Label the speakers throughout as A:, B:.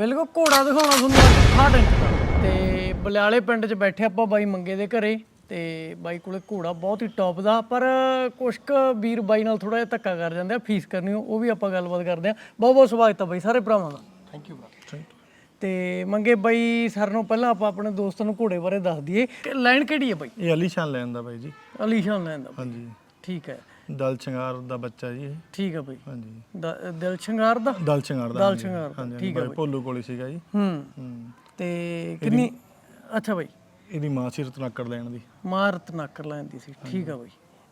A: ਬਿਲਕੁਲ ਘੋੜਾ ਦਿਖਾਉਣਾ ਤੁਹਾਨੂੰ ਅੱਜ 68 ਇੰਚ ਦਾ ਤੇ। ਬਲਿਆਲੇ ਪਿੰਡ 'ਚ ਬੈਠੇ ਆਪਾਂ ਬਾਈ ਮੰਗੇ ਦੇ ਘਰੇ ਤੇ ਬਾਈ ਕੋਲੇ ਘੋੜਾ ਬਹੁਤ ਹੀ ਟੌਪ ਦਾ। ਪਰ ਕੁਛ ਕੁ ਵੀਰ ਬਾਈ ਨਾਲ ਥੋੜਾ ਜਿਹਾ ਧੱਕਾ ਕਰ ਜਾਂਦੇ ਆ ਫੀਸ ਕਰਨੀ ਉਹ ਵੀ ਆਪਾਂ ਗੱਲਬਾਤ ਕਰਦੇ ਆ। ਬਹੁਤ ਬਹੁਤ ਸਵਾਗਤ ਆ ਬਾਈ ਸਾਰੇ ਭਰਾਵਾਂ ਦਾ।
B: ਥੈਂਕ ਯੂ
A: ਤੇ ਮੰਗੇ ਬਾਈ ਸਰ ਨੂੰ ਪਹਿਲਾਂ ਆਪਾਂ ਆਪਣੇ ਦੋਸਤ ਨੂੰ ਘੋੜੇ ਬਾਰੇ ਦੱਸ ਦਈਏ। ਕਿ ਲਾਈਨ ਕਿਹੜੀ ਹੈ ਬਾਈ?
B: ਇਹ ਅਲੀਸ਼ਾਨ ਲੈਣ ਦਾ ਬਾਈ ਜੀ।
A: ਅਲੀਸ਼ਾਨ ਲੈਣ ਦਾ
B: ਹਾਂਜੀ।
A: ਠੀਕ ਹੈ।
B: ਦਲ ਸ਼ਿੰਗਾਰ ਦਾ ਬੱਚਾ ਜੀ ਇਹ।
A: ਠੀਕ ਹੈ ਬਾਈ।
B: ਹਾਂਜੀ।
A: ਦ- ਦਿਲ ਸ਼ਿੰਗਾਰ ਦਾ?
B: ਦਲ ਸ਼ਿੰਗਾਰ ਦਾ
A: ਦਲ
B: ਹਾਂਜੀ।
A: ਸ਼ਿੰਗਾਰ ਦਾ,
B: ਹਾਂਜੀ
A: ਠੀਕ
B: ਬਾਈ। ਭੋਲੂ ਕੋਲੀ ਸੀਗਾ ਜੀ।
A: ਹੂੰ।
B: ਹੂੰ।
A: ਤੇ ਕਿੰਨੀ ਅੱਛਾ ਬਾਈ।
B: ਇਹਦੀ ਮਾਂ ਸੀ ਰਤਨਾਕਰ ਲੈਣ ਦੀ।
A: ਮਾਰਤ ਨੱਕਰ ਲੈਂਦੀ ਸੀ। ਠੀਕ ਆ ਬਾਈ।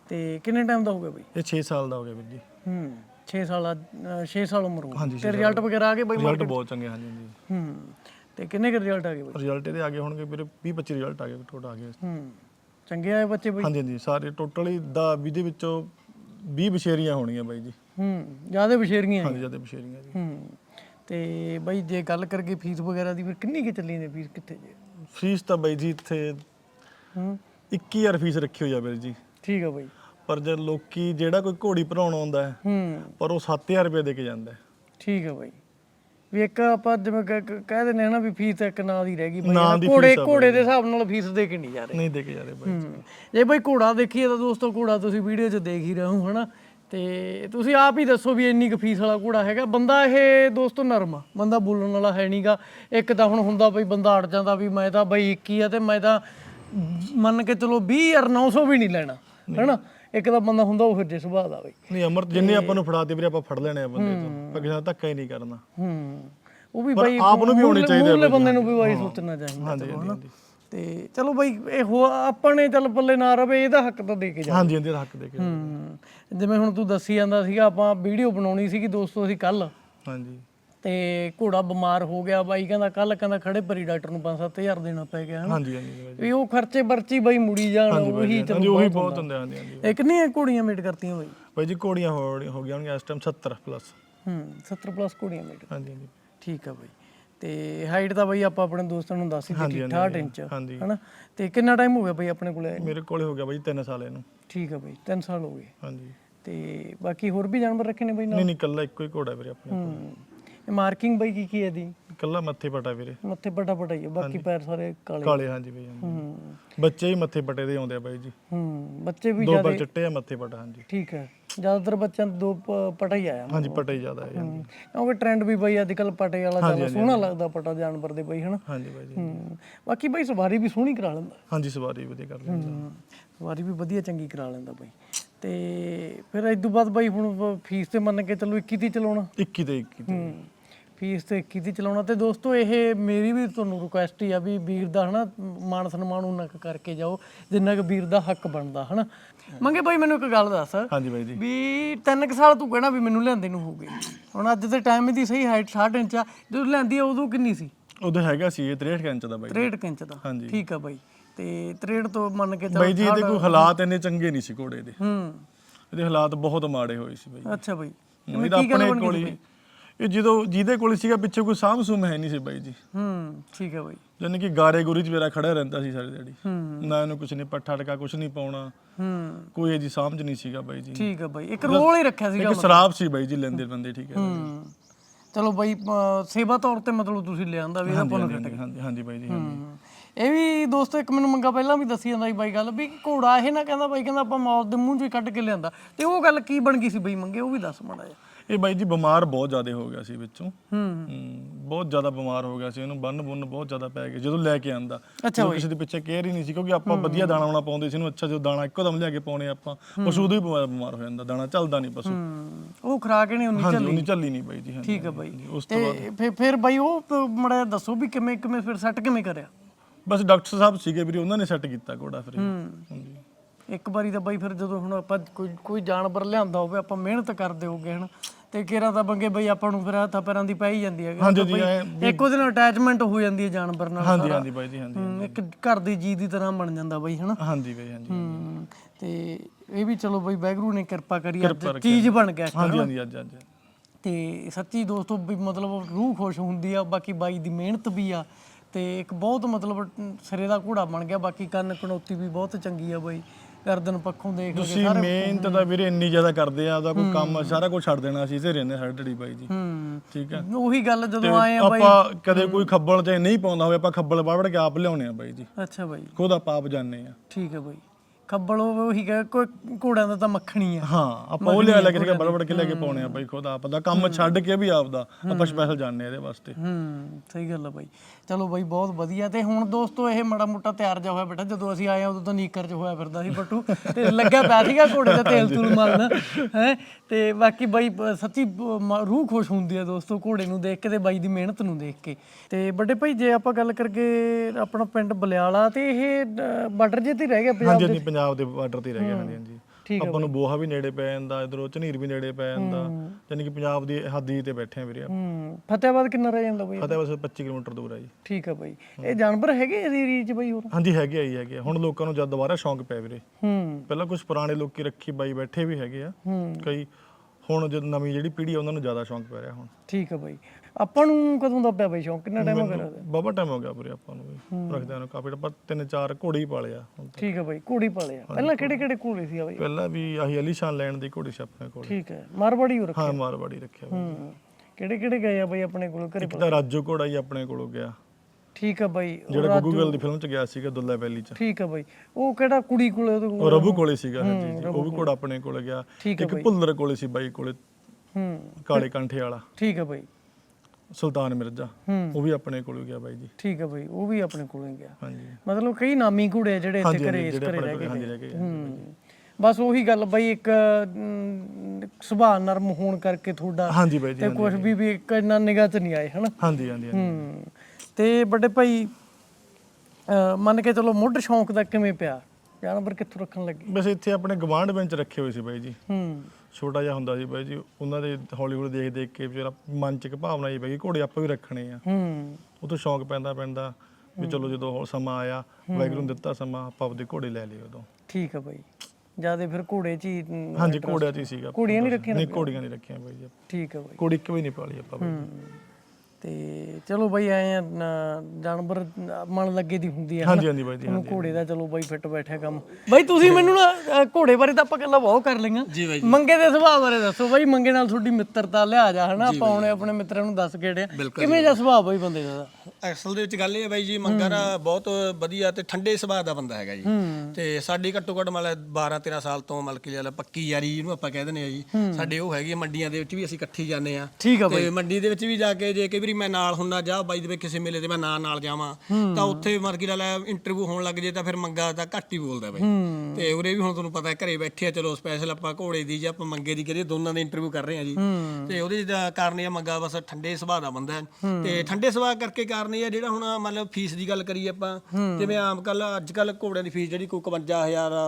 A: ਤੇ ਕਿੰਨੇ ਟਾਈਮ ਦਾ ਹੋ ਗਿਆ ਬਾਈ?
B: ਇਹ 6 ਸਾਲ ਦਾ ਹੋ ਗਿਆ ਵੀਰ ਜੀ।
A: ਹੂੰ। 6 ਸਾਲ 6 ਸਾਲ ਉਮਰ ਹੋ ਗਈ।
B: ਹਾਂਜੀ,
A: ਤੇ ਰਿਜ਼ਲਟ ਵਗੈਰਾ ਆ ਗਏ ਬਾਈ
B: ਰਿਜ਼ਲਟ ਬਹੁਤ ਚੰਗੇ ਹਾਂਜੀ ਹਾਂਜੀ।
A: ਹੂੰ। ਤੇ ਕਿੰਨੇ ਕੁ ਰਿਜ਼ਲਟ ਆ ਗਏ ਬਾਈ?
B: ਰਿਜ਼ਲਟ ਇਹਦੇ ਆਗੇ ਹੋਣਗੇ ਵੀਰੇ 20 25 ਰਿਜ਼ਲਟ ਆ ਗਏ ਟੋਟਲ ਆ ਗਏ।
A: ਹੂੰ। ਚੰਗੇ ਆਏ ਬੱਚੇ ਬਾਈ?
B: ਹਾਂਜੀ ਹਾਂਜੀ। ਸਾਰੇ ਟੋਟਲੀ ਦਾ ਵੀ ਦੇ ਵਿੱਚੋਂ 20 ਬਸ਼ੇਰੀਆਂ ਹੋਣਗੀਆਂ ਬਾਈ ਜੀ।
A: ਹੂੰ ਜ਼ਿਆਦਾ ਬਸ਼ੇਰੀਆਂ
B: ਹਾਂਜੀ ਜ਼ਿਆਦਾ ਬਸ਼ੇਰੀਆਂ ਜੀ।
A: ਹੂੰ ਤੇ ਬਾਈ ਜੇ ਗੱਲ ਕਰਗੇ ਫੀਸ ਵਗੈਰਾ ਦੀ ਫਿਰ ਕਿੰਨੀ ਕਿ ਚੱਲੀ ਨੇ ਫੀਸ ਕਿੱਥੇ ਜੇ?
B: ਫੀਸ ਤਾਂ ਬਾਈ ਜੀ ਇੱਥੇ
A: ਹੂੰ।
B: 21000 ਫੀਸ ਰੱਖੀ ਹੋਈ ਆ ਵੀਰ ਜੀ।
A: ਠੀਕ ਆ ਬਾਈ।
B: ਪਰ ਜੇ ਲੋਕੀ ਜਿਹੜਾ ਕੋਈ ਘੋੜੀ ਭਰਾਉਣ ਆਉਂਦਾ ਹੈ
A: ਹੂੰ।
B: ਪਰ ਉਹ 7000 ਰੁਪਏ ਦੇ ਕੇ ਜਾਂਦਾ ਹੈ।
A: ਠੀਕ ਆ ਬਾਈ। ਵੀ ਇੱਕ ਆਪਾਂ ਜਿਵੇਂ ਕ- ਕ- ਕਹਿ ਦਿੰਦੇ ਆ ਨਾ ਵੀ ਫੀਸ ਤਾਂ ਇੱਕ ਨਾਂ ਦੀ ਰਹਿ ਗਈ ਬਾਈ
B: ਨਾਂ
A: ਘੋੜੇ
B: ਆ।
A: ਘੋੜੇ ਦੇ ਹਿਸਾਬ ਨਾਲ ਫੀਸ ਦੇ ਕੇ ਨਹੀਂ ਜਾ ਰਹੇ।
B: ਨਹੀਂ ਦੇ ਕੇ ਜਾ ਰਹੇ ਬਾਈ।
A: ਜੇ ਬਾਈ ਘੋੜਾ ਦੇਖੀਏ ਤਾਂ ਦੋਸਤੋ ਘੋੜਾ ਤੁਸੀਂ ਵੀਡੀਓ 'ਚ ਦੇਖ ਹੀ ਰਹੇ ਹੋ ਹਨਾ? ਤੇ ਤੁਸੀਂ ਆਪ ਹੀ ਦੱਸੋ ਵੀ ਇੰਨੀ ਕੁ ਫੀਸ ਵਾਲਾ ਘੋੜਾ ਹੈਗਾ। ਬੰਦਾ ਇਹ ਦੋਸਤੋ ਨਰਮ ਆ। ਬੰਦਾ ਬੋਲਣ ਵਾਲਾ ਹੈ ਨਹੀਂਗਾ ਇੱਕ ਤਾਂ ਹੁਣ ਹੁੰਦਾ ਬਈ ਬੰਦਾ ਅੜ ਜਾਂਦਾ ਵੀ ਮੈਂ ਤਾਂ ਬਈ 21 ਆ ਤੇ ਮੈਂ ਤਾਂ ਮੰਨ ਕੇ ਚਲੋ 20900 ਵੀ ਨਹੀਂ ਲੈਣਾ ਹਨਾ? ਇੱਕ ਤਾਂ ਬੰਦਾ ਹੁੰਦਾ ਉਹ ਫਿਰ ਜੇ ਸੁਭਾਅ ਦਾ ਬਈ।
B: ਨਹੀਂ ਅਮਰ ਜਿੰਨੇ ਆਪਾਂ ਨੂੰ ਫੜਾਤੇ ਵੀਰੇ ਆਪਾਂ ਫੜ ਲੈਣੇ ਆ ਬੰਦੇ ਤੋਂ। ਆਪਾਂ ਕਿਸੇ ਧੱਕਾ ਹੀ ਨਹੀਂ ਕਰਨਾ।
A: ਹੂੰ। ਉਹ ਵੀ
B: ਪਰ
A: ਬਾਈ
B: ਆਪ ਨੂੰ ਵੀ ਹੋਣੀ ਚਾਹੀਦੀ ਬਾਈ,
A: ਬੰਦੇ ਨੂੰ ਵੀ ਬਾਈ ਸੋਚਣਾ ਚਾਹੀਦਾ
B: ਹਾਂਜੀ ਹਾਂਜੀ
A: ਤੇ ਚਲੋ ਬਾਈ ਇਹ ਹੋ ਆਪਾਂ ਨੇ ਚੱਲ ਪੱਲੇ ਨਾ ਰਵੇ ਇਹਦਾ ਹੱਕ ਤਾਂ ਦੇ ਕੇ ਜਾ
B: ਹਾਂਜੀ ਇਹਦੇ ਹੱਕ ਦੇ ਕੇ
A: ਹੂੰ। ਜਿਵੇਂ ਹੁਣ ਤੂੰ ਦੱਸੀ ਜਾਂਦਾ ਸੀਗਾ ਆਪਾਂ ਵੀਡੀਓ ਬਣਾਉਣੀ ਸੀਗੀ ਦੋਸਤੋ ਅਸੀਂ ਕੱਲ
B: ਹਾਂਜੀ।
A: ਤੇ ਘੋੜਾ ਬਿਮਾਰ ਹੋ ਗਿਆ ਬਾਈ ਕਹਿੰਦਾ ਕੱਲ ਕਹਿੰਦਾ ਖੜੇ ਪਰੀ ਡਾਕਟਰ ਨੂੰ 5-7000 ਦੇਣਾ ਪੈ ਗਿਆ ਹਨਾ?
B: ਹਾਂਜੀ ਹਾਂਜੀ ਬਾਈ ਜੀ।
A: ਵੀ ਉਹ ਖਰਚੇ ਵਰਚੀ ਬਾਈ ਮੁੜੀ ਜਾਣ ਉਹੀ
B: ਹਾਂਜੀ
A: ਚਲੋ
B: ਉਹੀ ਬਹੁਤ ਹੁੰਦੇ। ਹਾਂਜੀ ਹਾਂਜੀ।
A: ਇਹ ਕਿੰਨੀਆਂ ਘੋੜੀਆਂ ਮੇਟ ਕਰਤੀਆਂ ਬਾਈ?
B: ਬਾਈ ਜੀ ਘੋੜੀਆਂ ਹੋ ਹੋ ਗਈਆਂ ਹੋਣਗੀਆਂ ਇਸ ਟਾਈਮ 70 ਪਲੱਸ
A: ਹੂੰ 70 ਪਲੱਸ ਘੋੜੀਆਂ ਮੇਟ
B: ਹਾਂਜੀ ਹਾਂਜੀ।
A: ਠੀਕ ਆ ਬਾਈ। ਤੇ ਹਾਈਟ ਤਾਂ ਬਾਈ ਆਪਾਂ ਆਪਣੇ ਦੋਸਤਾਂ ਨੂੰ ਦੱਸ ਹੀ ਦਿੱਤੀ 68 ਇੰਚ
B: ਹਾਂਜੀ।
A: ਹਨਾ? ਤੇ ਕਿੰਨਾ ਟਾਈਮ ਹੋ ਗਿਆ ਬਾਈ ਆਪਣੇ ਕੋਲੇ?
B: ਮੇਰੇ ਕੋਲੇ ਹੋ ਗਿਆ ਬਾਈ 3 ਸਾਲ ਇਹਨੂੰ।
A: ਠੀਕ ਆ ਬਾਈ 3 ਸਾਲ ਹੋ ਗਏ।
B: ਹਾਂਜੀ।
A: ਤੇ ਬਾਕੀ ਹੋਰ ਵੀ ਜਾਨਵਰ ਰੱਖੇ ਨੇ ਬਾਈ ਨਾਲ?
B: ਨਹੀਂ ਨਹੀਂ ਇਕੱਲਾ ਇੱਕੋ ਹੀ ਘੋੜਾ ਵੀਰੇ ਆਪਣੇ
A: ਹੂੰ। ਇਹ ਮਾਰਕਿੰਗ ਬਾਈ ਕੀ ਕੀ ਹੈ ਦੀ
B: ਇਕੱਲਾ ਮੱਥੇ ਪਟਾ ਵੀਰੇ।
A: ਮੱਥੇ ਪਟਾ ਪਟਾਈ ਹੈ ਬਾਕੀ ਪੈਰ ਸਾਰੇ ਕਾਲੇ।
B: ਕਾਲੇ ਹਾਂਜੀ ਬਾਈ ਹਾਂਜੀ।
A: ਹੂੰ।
B: ਬੱਚੇ ਹੀ ਮੱਥੇ ਪਟੇ ਦੇ ਆਉਂਦੇ ਆ ਬਾਈ ਜੀ।
A: ਹੂੰ ਬੱਚੇ ਵੀ
B: ਦੋ
A: ਜ਼ਿਆਦਾ
B: ਪਰ ਚਿੱਟੇ ਆ ਮੱਥੇ ਪਟਾ ਹਾਂਜੀ।
A: ਠੀਕ ਹੈ। ਜ਼ਿਆਦਾਤਰ ਬੱਚਿਆਂ ਦੇ ਦੋ ਪ- ਪਟਾ ਹੀ ਆਇਆ।
B: ਹਾਂਜੀ ਪਟਾ ਹੀ ਜ਼ਿਆਦਾ ਹੈ ਹਾਂਜੀ।
A: ਕਿਉਂਕਿ ਟ੍ਰੈਂਡ ਵੀ ਬਾਈ ਅੱਜ ਕੱਲ ਪਟੇ ਵਾਲਾ ਜ਼ਿਆਦਾ ਸੋਹਣਾ ਲੱਗਦਾ ਪਟਾ ਜਾਨਵਰ ਦੇ ਬਾਈ ਹਨਾ?
B: ਹਾਂਜੀ ਬਾਈ ਜੀ।
A: ਹੂੰ। ਬਾਕੀ ਬਾਈ ਸਵਾਰੀ ਵੀ ਸੋਹਣੀ ਕਰਾ ਲੈਂਦਾ।
B: ਹਾਂਜੀ ਸਵਾਰੀ ਵਧੀਆ ਕਰ ਲੈਂਦਾ।
A: ਹੂੰ। ਸਵਾਰੀ ਵੀ ਵਧੀਆ ਚੰਗੀ ਕਰਾ ਲੈਂਦਾ ਬਾਈ। ਤੇ ਫਿਰ ਇਸ ਤੋਂ ਬਾਅਦ ਬਾਈ ਹੁਣ ਫੀਸ ਤੇ ਮੰਨ ਕੇ ਚੱਲੋ 21 ਦੀ ਚਲਾਉਣਾ।
B: 21 ਤੇ 21 ਤੇ।
A: ਹੂੰ। ਫੀਸ ਤੇ 21 ਦੀ ਚਲਾਉਣਾ ਤੇ ਦੋਸਤੋ ਇਹ ਮੇਰੀ ਵੀ ਤੁਹਾਨੂੰ ਰਿਕੁਐਸਟ ਹੀ ਆ ਵੀ ਵੀਰ ਦਾ ਹਨਾ ਮਾਨ ਸਨਮਾਨ ਉਹਨਾਂ ਕੁ ਕਰਕੇ ਜਾਓ ਜਿੰਨਾ ਕੁ ਵੀਰ ਦਾ ਹੱਕ ਬਣਦਾ ਹਨਾ। ਮੰਗੇ ਬਾਈ ਮੈਨੂੰ ਇੱਕ ਗੱਲ ਦੱਸ।
B: ਹਾਂਜੀ ਬਾਈ ਜੀ।
A: ਵੀ ਤਿੰਨ ਕੁ ਸਾਲ ਤੂੰ ਕਹਿਣਾ ਵੀ ਮੈਨੂੰ ਲਿਆਂਦੇ ਨੂੰ ਹੋ ਗਏ। ਹੁਣ ਅੱਜ ਦੇ ਟਾਈਮ ਦੀ ਸਹੀ ਹਾਈਟ 60 ਇੰਚ ਆ ਜਦੋਂ ਲਿਆਂਦੀ ਆ ਉਦੋਂ ਕਿੰਨੀ ਸੀ?
B: ਉਦੋਂ ਹੈਗਾ ਸੀ ਇਹ 63 ਇੰਚ ਦਾ ਬਾਈ
A: 63 ਇੰਚ ਦਾ।
B: ਹਾਂਜੀ।
A: ਠੀਕ ਆ ਬਾਈ। ਤੇ 63 ਤੋਂ ਮੰਨ ਕੇ ਚੱਲ
B: ਬਾਈ ਜੀ ਇਹਦੇ ਕੋਈ ਹਾਲਾਤ ਇੰਨੇ ਚੰਗੇ ਨਹੀਂ ਸੀ ਘੋੜੇ ਦੇ।
A: ਹੂੰ।
B: ਇਹਦੇ ਹਾਲਾਤ ਬਹੁਤ ਮਾੜੇ ਹੋਏ ਸੀ ਬਾਈ
A: ਅੱਛਾ ਬਾਈ।
B: ਇਹਦਾ ਆਪਣੇ ਕੋਲ ਹੀ ਇਹ ਜਦੋਂ ਜਿਹਦੇ ਕੋਲ ਸੀਗਾ ਪਿੱਛੇ ਕੋਈ ਸਾਂਭ ਸੂਮ ਹੈ ਨਹੀਂ ਸੀ ਬਾਈ ਜੀ।
A: ਹੂੰ ਠੀਕ ਆ ਬਾਈ।
B: ਜਾਨੀ ਕਿ ਗਾਰੇ ਗੁਰੀ ਚ ਮੇਰਾ ਖੜਾ ਰਹਿੰਦਾ ਸੀ ਸਾਰੀ ਦਿਹਾੜੀ।
A: ਹੂੰ।
B: ਨਾ ਇਹਨੂੰ ਕੁਝ ਨਹੀਂ ਪੱਠਾ ਟਕਾ ਕੁਝ ਨਹੀਂ ਪਾਉਣਾ।
A: ਹੂੰ।
B: ਕੋਈ ਇਹਦੀ ਸਾਂਝ ਨਹੀਂ ਸੀਗਾ ਬਾਈ ਜੀ।
A: ਠੀਕ ਆ ਬਾਈ। ਇੱਕ ਰੋਲ ਹੀ ਰੱਖਿਆ ਸੀਗਾ
B: ਇੱਕ ਸ਼ਰਾਬ ਸੀ ਬਾਈ ਜੀ ਲੈਂਦੇ ਬੰਦੇ ਠੀਕ ਹੈ
A: ਹੂੰ। ਚਲੋ ਬਾਈ ਸੇਵਾ ਤੌਰ ਤੇ ਮਤਲਬ ਤੁਸੀਂ ਲਿਆਂਦਾ ਵੀ ਇਹਦਾ ਪੁੰਨ ਕੱਟ
B: ਹਾਂਜੀ ਹਾਂਜੀ ਹਾਂਜੀ ਬਾਈ ਜੀ ਹਾਂਜੀ।
A: ਹੂੰ। ਇਹ ਵੀ ਦੋਸਤੋ ਇੱਕ ਮੈਨੂੰ ਮੰਗਾ ਪਹਿਲਾਂ ਵੀ ਦੱਸੀ ਜਾਂਦਾ ਸੀ ਬਾਈ ਗੱਲ ਵੀ ਘੋੜਾ ਇਹ ਨਾ ਕਹਿੰਦਾ ਬਾਈ ਕਹਿੰਦਾ ਆਪਾਂ ਮੌਤ ਦੇ ਮੂੰਹ ਚੋਂ ਹੀ ਕੱਢ ਕੇ ਲਿਆਂਦਾ। ਤੇ ਉਹ ਗੱਲ ਕੀ ਬਣ ਗਈ ਸੀ ਬਾਈ ਮੰਗੇ ਉਹ ਵੀ ਦੱਸ ਮਾੜਾ ਜਿਹਾ।
B: ਇਹ ਬਾਈ ਜੀ ਬਿਮਾਰ ਬਹੁਤ ਜ਼ਿਆਦਾ ਹੋ ਗਿਆ ਸੀ ਵਿੱਚੋਂ।
A: ਹੂੰ।
B: ਹੂੰ, ਬਹੁਤ ਜ਼ਿਆਦਾ ਬਿਮਾਰ ਹੋ ਗਿਆ ਸੀ ਇਹਨੂੰ ਬੰਨ ਬੁੰਨ ਬਹੁਤ ਜ਼ਿਆਦਾ ਪੈ ਗਿਆ ਜਦੋਂ ਲੈ ਕੇ ਆਂਦਾ। ਜਦੋਂ ਕਿਸੇ ਦੇ ਪਿੱਛੇ ਕੇਅਰ ਹੀ ਨਹੀਂ ਸੀ ਕਿਉਂਕਿ ਆਪਾਂ ਵਧੀਆ ਦਾਣਾ ਵਾਣਾ ਪਾਉਂਦੇ ਸੀ ਇਹਨੂੰ ਅੱਛਾ ਜਦੋਂ ਦਾਣਾ ਇੱਕੋ ਦਮ ਲਿਆ ਕੇ ਪਾਉਣੇ ਆਪਾਂ ਪਸ਼ੂ ਉਦੋਂ ਹੀ ਬਿਮਾਰ ਬਿਮਾਰ ਹੋ ਜਾਂਦਾ ਦਾਣਾ ਚੱਲਦਾ ਨਹੀਂ ਪਸ਼ੂ।
A: ਹੂੰ ਉਹ ਖਰਾਕ ਨੇ ਉਨੀ ਚੱਲੀ।
B: ਉਹਨੀ ਚੱਲੀ ਨਹੀਂ ਬਾਈ ਜੀ ਹਾਂਜੀ
A: ਠੀਕ ਆ ਬਾਈ।
B: ਉਸ ਤੋਂ
A: ਤੇ ਫਿਰ ਫਿਰ ਬਾਈ ਉਹ ਮੜਾ ਦੱਸੋ ਵੀ ਕਿਵੇਂ ਕਿਵੇਂ ਫਿਰ ਸੈੱਟ ਕਿਵੇਂ ਕਰਿਆ?
B: ਬਸ ਡਾਕਟਰ ਸਾਹਿਬ ਸੀਗੇ ਵੀਰੇ ਉਹਨਾਂ ਨੇ ਸੈੱਟ ਕੀਤਾ ਘੋੜਾ ਫਿਰ
A: ਹੂੰ।
B: ਹਾਂਜੀ।
A: ਇੱਕ ਵਾਰੀ ਤਾਂ ਬਾਈ ਫਿਰ ਜਦੋਂ ਹੁਣ ਆਪਾਂ ਕੋਈ ਕੋਈ ਜਾਨਵਰ ਲਿਆਂਦਾ ਹੋਵੇ ਆਪਾਂ ਮਿਹਨਤ ਕਰਦੇ ਹੋਗੇ ਹਨ। ਤੇ ਕਿਹੜਾ ਤਾਂ ਬੰਗੇ ਬਈ ਆਪਾਂ ਨੂੰ ਫਿਰ ਹੱਥਾਂ ਪੈਰਾਂ ਦੀ ਪੈ ਹੀ ਜਾਂਦੀ ਹੈ
B: ਹਾਂਜੀ ਜੀ ਐਂ-
A: ਇੱਕ ਉਹਦੇ ਨਾਲ ਅਟੈਚਮੈਂਟ ਹੋ ਜਾਂਦੀ ਹੈ ਜਾਨਵਰ ਨਾਲ
B: ਹਾਂਜੀ ਹਾਂਜੀ ਬਾਈ ਜੀ ਹਾਂਜੀ
A: ਇੱਕ ਘਰ ਦੀ ਜੀ ਦੀ ਤਰ੍ਹਾਂ ਬਣ ਜਾਂਦਾ ਬਈ ਹਨਾ?
B: ਹਾਂਜੀ ਬਾਈ ਹਾਂਜੀ
A: ਤੇ ਇਹ ਵੀ ਚਲੋ ਬਈ ਵੈਗਰੂ ਨੇ ਕਿਰਪਾ ਕਰੀ ਅੱਜ ਚੀਜ਼ ਬਣ ਗਿਆ।
B: ਹਾਂਜੀ ਹਾਂਜੀ ਅੱਜ ਅੱਜ।
A: ਤੇ ਸੱਚੀ ਦੋਸਤੋ ਵੀ ਮਤਲਬ ਰੂਹ ਖੁਸ਼ ਹੁੰਦੀ ਆ ਬਾਕੀ ਬਾਈ ਦੀ ਮਿਹਨਤ ਵੀ ਆ ਤੇ ਇੱਕ ਬਹੁਤ ਮਤਲਬ ਸਿਰੇ ਦਾ ਘੋੜਾ ਬਣ ਗਿਆ ਬਾਕੀ ਕੰਨ ਕਣੋਤੀ ਵੀ ਬਹੁਤ ਚੰਗੀ ਆ ਬਾਈ। ਗਰਦਨ ਪੱਖੋਂ ਦੇਖ ਲਓ
B: ਤੁਸੀਂ ਮਿਹਨਤ ਤਾਂ ਵੀਰੇ ਇੰਨੀ ਜ਼ਿਆਦਾ ਕਰਦੇ ਆ ਉਹਦਾ ਕੋਈ ਕੰਮ ਸਾਰਾ ਕੁਝ ਛੱਡ ਦੇਣਾ ਅਸੀਂ ਤੇ ਰਹਿੰਦੇ ਸਾਡੇ ਢੜੀ ਬਾਈ ਜੀ।
A: ਹੂੰ।
B: ਠੀਕ ਆ।
A: ਉਹੀ ਗੱਲ ਜਦੋਂ ਆਏ ਆ ਬਾਈ।
B: ਆਪਾਂ ਕਦੇ ਕੋਈ ਖੱਬਲ ਤੇ ਨਹੀਂ ਪਾਉਂਦਾ ਹੋਵੇ ਆਪਾਂ ਖੱਬਲ ਵੜ ਵੜ ਕੇ ਆਪ ਲਿਆਉਣੇ ਆ ਬਾਈ ਜੀ।
A: ਅੱਛਾ ਬਾਈ।
B: ਖੁਦ ਆਪਾਂ ਆਪ ਜਾਣੇ ਆ।
A: ਠੀਕ ਹੈ ਬਾਈ। ਖੱਬਲ ਉਹ ਉਹੀ ਕਹੇ ਕੋਈ ਘੋੜਿਆਂ ਦਾ ਤਾਂ ਮੱਖਣੀ ਆ।
B: ਹਾਂ ਆਪਾਂ ਉਹ ਲਿਆ ਲੈ ਕੇ ਵੜ ਵੜ ਕੇ ਲੈ ਕੇ ਪਾਉਣੇ ਆ ਬਾਈ ਖੁਦ ਆਪ ਦਾ। ਕੰਮ ਛੱਡ ਕੇ ਵੀ ਆਪਦਾ ਆਪਾਂ ਸਪੈਸ਼ਲ ਜਾਣੇ ਇਹਦੇ ਵਾਸਤੇ।
A: ਹੂੰ ਸਹੀ ਗੱਲ ਆ ਬਾਈ। ਚਲੋ ਬਾਈ ਬਹੁਤ ਵਧੀਆ। ਤੇ ਹੁਣ ਦੋਸਤੋ ਇਹ ਮੜਾ ਮੋਟਾ ਤਿਆਰ ਜਾ ਹੋਇਆ ਬੇਟਾ ਜਦੋਂ ਅਸੀਂ ਆਏ ਆ ਉਦੋਂ ਤਾਂ ਨੀਕਰ ਚ ਹੋਇਆ ਫਿਰਦਾ ਸੀ ਬੱਟੂ ਤੇ ਲੱਗਾ ਪਿਆ ਸੀਗਾ ਘੋੜੇ ਦਾ ਤੇਲ ਤੂਲ ਮਲਣ। ਹੈ ਤੇ ਬਾਕੀ ਬਾਈ ਸੱਚੀ ਰੂਹ ਖੁਸ਼ ਹੁੰਦੀ ਆ ਦੋਸਤੋ ਘੋੜੇ ਨੂੰ ਦੇਖ ਕੇ ਤੇ ਬਾਈ ਦੀ ਮਿਹਨਤ ਨੂੰ ਦੇਖ ਕੇ। ਤੇ ਵੱਡੇ ਭਾਈ ਜੇ ਆਪਾਂ ਗੱਲ ਕਰਕੇ ਆਪਣਾ ਪਿੰਡ ਬਲਿਆਲਾ ਤੇ ਇਹ ਬਾਰਡਰ ਜੇ ਤੇ ਰਹਿ ਗਿਆ ਪੰਜਾਬ
B: ਹਾਂਜੀ ਪੰਜਾਬ ਦੇ ਬਾਰਡਰ ਤੇ ਰਹਿ ਗਿਆ ਹਾਂਜੀ ਹਾਂਜੀ। ਆਪਾਂ ਨੂੰ ਬੋਹਾ ਵੀ ਨੇੜੇ ਪੈ ਜਾਂਦਾ ਇਧਰੋਂ ਝਨੀਰ ਵੀ ਨੇੜੇ ਪੈ ਜਾਂਦਾ ਯਾਨੀ ਕਿ ਪੰਜਾਬ ਦੀ ਹੱਦੀ ਤੇ ਬੈਠੇ ਆ ਵੀਰੇ ਆਪਾਂ।
A: ਹੂੰ ਫਤਿਆਬਾਦ ਕਿੰਨਾ ਰਹਿ ਜਾਂਦਾ ਬਾਈ?
B: ਫਤਿਹ ਬਸ 25 ਕਿਲੋਮੀਟਰ ਦੂਰ ਆ ਜੀ।
A: ਠੀਕ ਆ ਬਾਈ। ਇਹ ਜਾਨਵਰ ਹੈਗੇ ਇਹਦੀ ਰੀਚ ਬਾਈ ਹੋਰ?
B: ਹਾਂਜੀ ਹੈਗੇ ਆ ਜੀ ਹੈਗੇ ਆ। ਹੁਣ ਲੋਕਾਂ ਨੂੰ ਜਦ ਦੁਬਾਰਾ ਸ਼ੌਂਕ ਪਿਆ ਵੀਰੇ।
A: ਹੂੰ।
B: ਪਹਿਲਾਂ ਕੁਝ ਪੁਰਾਣੇ ਲੋਕੀ ਰੱਖੀ ਬਾਈ ਬੈਠੇ ਵੀ ਹੈਗੇ ਆ।
A: ਹੂੰ।
B: ਕਈ ਹੁਣ ਜਦ ਨਵੀਂ ਜਿਹੜੀ ਪੀੜ੍ਹੀ ਆ ਉਹਨਾਂ ਨੂੰ ਜ਼ਿਆਦਾ ਸ਼ੌਂਕ ਪੈ ਰਿਹਾ ਹੁਣ।
A: ਠੀਕ ਆ ਬਾਈ। ਆਪਾਂ ਨੂੰ ਕਦੋਂ ਦਾ ਪਿਆ ਬਾਈ ਸ਼ੌਂਕ? ਕਿੰਨਾ ਟਾਈਮ ਹੋ ਗਿਆ?
B: ਬਾਬਾ ਟਾਈਮ ਹੋ ਗਿਆ ਵੀਰੇ ਆਪਾਂ ਨੂੰ ਵੀ ਰੱਖਦਿਆਂ ਨੂੰ ਕਾਫੀ ਆਪਾਂ ਤਿੰਨ ਚਾਰ ਘੋੜੇ ਹੀ ਪਾਲੇ ਆ ਹੁਣ ਤੱਕ।
A: ਠੀਕ ਆ ਬਾਈ ਘੋੜੀ ਪਾਲਿਆ। ਪਹਿਲਾਂ ਕਿਹੜੇ ਕਿਹੜੇ ਘੋੜੇ ਸੀ ਆ ਬਾਈ?
B: ਪਹਿਲਾਂ ਵੀ ਆਹੀ ਅਲੀਸ਼ਾਨ ਲੈਣ ਦੀ ਘੋੜੀ ਸੀ ਆਪਣੇ ਕੋਲ।
A: ਠੀਕ ਹੈ ਮਾਰਵਾੜੀ ਹੋ ਰੱਖਿਆ?
B: ਹਾਂ ਮਾਰਵਾੜੀ ਰੱਖਿਆ ਹੋਇਆ।
A: ਹੂੰ ਕਿਹੜੇ ਕਿਹੜੇ ਗਏ ਆ ਬਾਈ ਆਪਣੇ ਕੋਲ ਘਰੇ?
B: ਇੱਕ ਤਾਂ ਰਾਜੋ ਘੋੜਾ ਹੀ ਆਪਣੇ ਕੋਲੋਂ ਗਿਆ।
A: ਠੀਕ ਆ ਬਾਈ
B: ਜਿਹੜਾ ਗੂਗਲ ਦੀ ਫਿਲਮ ਚ ਗਿਆ ਸੀਗਾ ਦੁੱਲਾ ਵੈਲੀ ਚ।
A: ਠੀਕ ਆ ਬਾਈ ਉਹ ਕਿਹੜਾ ਕੁੜੀ ਕੋਲੇ ਉਹਦੇ ਕੋਲ
B: ਉਹ ਰਬੂ ਕੋਲੇ ਸੀਗਾ ਹਾਂਜੀ ਜੀ ਉਹ ਵੀ ਘੋੜਾ ਆਪਣੇ ਕੋਲ ਗਿਆ।
A: ਠੀਕ
B: ਇੱਕ ਭੁੱਲਰ ਕੋਲੇ ਸੀ ਬਾਈ ਕੋਲੇ
A: ਹੂੰ
B: ਕਾਲੇ ਕੰਠੇ ਵਾਲਾ।
A: ਠੀਕ ਆ ਬਾਈ।
B: ਸੁਲਤਾਨ ਮਿਰਜ਼ਾ
A: ਹੂੰ।
B: ਉਹ ਵੀ ਆਪਣੇ ਕੋਲ ਗਿਆ ਬਾਈ ਜੀ।
A: ਠੀਕ ਆ ਬਾਈ ਉਹ ਵੀ ਆਪਣੇ ਕੋਲੋਂ ਹੀ ਗਿਆ।
B: ਹਾਂਜੀ।
A: ਮਤਲਬ ਕਈ ਨਾਮੀ ਘੋੜੇ ਜਿਹੜੇ ਇੱਥੇ
B: ਹਾਂਜੀ
A: ਘਰੇ ਇਸ
B: ਜਿਹੜੇ
A: ਘਰੇ
B: ਆਪਣੇ
A: ਰਹਿ
B: ਕੋਲ
A: ਗਏ।
B: ਹਾਂਜੀ ਰਹਿ ਗਏ
A: ਹੂੰ। ਬਸ ਉਹੀ ਗੱਲ ਬਾਈ ਇੱਕ ਅਮ, ਸੁਭਾਅ ਨਰਮ ਹੋਣ ਕਰਕੇ ਤੁਹਾਡਾ
B: ਹਾਂਜੀ ਬਾਈ ਜੀ
A: ਤੇ ਕੁਝ ਵੀ ਵੀ ਇੱਕ ਇੰਨਾ ਨਿਗਾਹ ਚ ਨਹੀਂ ਆਏ ਹਨਾ?
B: ਹਾਂਜੀ ਹਾਂਜੀ ਹਾਂਜੀ।
A: ਹੂੰ। ਤੇ ਵੱਡੇ ਭਾਈ ਅਹ ਮੰਨ ਕੇ ਚਲੋ ਮੁੱਢ ਸ਼ੌਂਕ ਦਾ ਕਿਵੇਂ ਪਿਆ? ਜਾਨਵਰ ਕਿੱਥੋਂ ਰੱਖਣ ਲੱਗੇ?
B: ਵੈਸੇ ਇੱਥੇ ਆਪਣੇ ਗਵਾਂਢ ਵਿੱਚ ਰੱਖੇ ਹੋਏ ਸੀ ਬਾਈ ਜੀ।
A: ਹੂੰ।
B: ਛੋਟਾ ਜਿਹਾ ਹੁੰਦਾ ਸੀ ਬਾਈ ਜੀ ਉਹਨਾਂ ਦੇ ਹੌਲੀ ਹੌਲੀ ਦੇਖ ਦੇਖ ਕੇ ਜਿਹੜਾ ਮਨ ਚ ਇੱਕ ਭਾਵਨਾ ਜੀ ਬਾਈ ਘੋੜੇ ਆਪਾਂ ਵੀ ਰੱਖਣੇ ਆ।
A: ਹੂੰ।
B: ਉਹ ਤੋਂ ਸ਼ੌਂਕ ਪੈਂਦਾ ਪੈਂਦਾ ਵੀ ਚਲੋ ਜਦੋਂ ਹੋਰ ਸਮਾਂ ਆਇਆ ਵਾਹਿਗੁਰੂ ਨੇ ਦਿੱਤਾ ਸਮਾਂ ਆਪਾਂ ਆਪਦੇ ਘੋੜੇ ਲੈ ਲਏ ਉਦੋਂ।
A: ਠੀਕ ਆ ਬਾਈ। ਜਿਆਦੇ ਫਿਰ ਘੋੜੇ ਚ ਹੀ ਅਮ,
B: ਹਾਂਜੀ ਘੋੜਿਆਂ 'ਚ ਹੀ ਸੀਗਾ।
A: ਘੋੜੀਆਂ ਨਹੀਂ ਰੱਖੀਆਂ
B: ਨਹੀਂ ਘੋੜੀਆਂ ਨਹੀਂ ਰੱਖੀਆਂ ਬਾਈ ਜੀ।
A: ਠੀਕ ਆ ਬਾਈ।
B: ਘੋੜੀ ਇੱਕ ਵੀ ਨਹੀਂ ਪਾਲੀ ਆਪਾਂ ਬਾਈ
A: ਹੂੰ। ਤੇ ਚਲੋ ਬਾਈ ਆਏ ਆ ਨ- ਜਾਨਵਰ ਮਨ ਲੱਗੇ ਦੀ ਹੁੰਦੀ ਆ
B: ਹਾਂਜੀ ਹਾਂਜੀ ਬਾਈ ਜੀ
A: ਤੁਹਾਨੂੰ ਘੋੜੇ ਦਾ ਚਲੋ ਬਾਈ ਫਿੱਟ ਬੈਠਿਆ ਕੰਮ। ਬਾਈ ਤੁਸੀਂ ਮੈਨੂੰ ਨਾ ਅ, ਘੋੜੇ ਬਾਰੇ ਤਾਂ ਆਪਾਂ ਗੱਲਾਂ ਬਹੁਤ ਕਰ ਲਈਆਂ।
C: ਜੀ ਬਾਈ
A: ਮੰਗੇ ਦੇ ਸੁਭਾਅ ਬਾਰੇ ਦੱਸੋ ਬਾਈ ਮੰਗੇ ਨਾਲ ਤੁਹਾਡੀ ਮਿੱਤਰਤਾ ਲਿਆ ਜਾ ਹਨਾ? ਆਪਾਂ ਆਉਣੇ ਆਪਣੇ ਮਿੱਤਰਾਂ ਨੂੰ ਦੱਸ ਕੇ ਕਿਵੇਂ ਜਿਹਾ ਸੁਭਾਅ ਬਾਈ ਬੰਦੇ ਦਾ?
C: ਅਸਲ ਦੇ ਵਿੱਚ ਗੱਲ ਇਹ ਹੈ ਬਾਈ ਜੀ ਮੰਗਾ ਨਾ ਬਹੁਤ ਵਧੀਆ ਤੇ ਠੰਡੇ ਸੁਭਾਅ ਦਾ ਬੰਦਾ ਹੈਗਾ ਜੀ। ਤੇ ਸਾਡੀ ਘੱਟੋ ਘੱਟ ਮਤਲਬ 12 13 ਸਾਲ ਤੋਂ ਮਤਲਬ ਕਿ ਜਿਹੜਾ ਪੱਕੀ ਯਾਰੀ ਜਿਹਨੂੰ ਆਪਾਂ ਕਹਿ ਦਿੰਦੇ ਆ ਜੀ ਸਾਡੇ ਉਹ ਹੈਗੀ ਆ, ਮੰਡੀਆਂ ਦੇ ਵਿੱਚ ਵੀ ਅਸੀਂ ਇਕੱਠੇ ਜਾਂਦੇ ਆ
A: ਠੀਕ ਆ
C: ਤੇ ਮੰਡੀ ਦੇ ਵਿੱਚ ਵੀ ਜਾ ਕੇ ਜੇ ਕਈ ਵਾਰੀ ਮੈਂ ਨਾਲ ਹੁੰਦਾ ਜਾਂ ਬਾਈ ਦੇ ਵਿੱਚ ਕਿਸੇ ਮੇਲੇ ਤੇ ਮੈਂ ਨਾਲ ਨਾਲ ਜਾਵਾਂ ਤਾਂ ਉੱਥੇ ਲਾ ਲੈ ਇੰਟਰਵਿਊ ਹੋਣ ਲੱਗ ਜੇ ਤਾਂ ਫਿਰ ਮੰਗਾ ਤਾਂ ਘੱਟ ਹੀ ਬੋਲਦਾ ਬਾਈ। ਤੇ ਉਰੇ ਵੀ ਹੁਣ ਤੁਹਾਨੂੰ ਪਤਾ ਹੈ ਘਰੇ ਬੈਠੇ ਆ ਚਲੋ ਸਪੈਸ਼ਲ ਆਪਾਂ ਘੋੜੇ ਦੀ ਜਾਂ ਆਪਾਂ ਮੰਗੇ ਦੀ ਕਰੀਏ ਦੋਨਾਂ ਦੇ ਇੰਟਰਵਿਊ ਕਰ ਰਹੇ ਆ ਜੀ। ਤੇ ਉਹਦੇ ਦਾ ਕਾਰਨ ਇਹ ਆ ਮੰਗਾ ਬਸ ਠੰਡੇ ਸੁਭਾਅ ਦਾ ਬੰਦਾ ਹੈ। ਤੇ ਠੰਡੇ ਸੁਭਾਅ ਕਰਕੇ ਕਾਰਨ ਇਹ ਆ ਜਿਹੜਾ ਹੁਣ ਮਤਲਬ ਫੀਸ ਦੀ ਗੱਲ ਕਰੀਏ ਆਪਾਂ ਜਿਵੇਂ ਆਮ ਕੱਲ ਅੱਜ ਕੱਲ ਘੋੜਿਆਂ ਦੀ ਫੀਸ ਜਿਹੜੀ ਕੋਈ 51000 ਆ,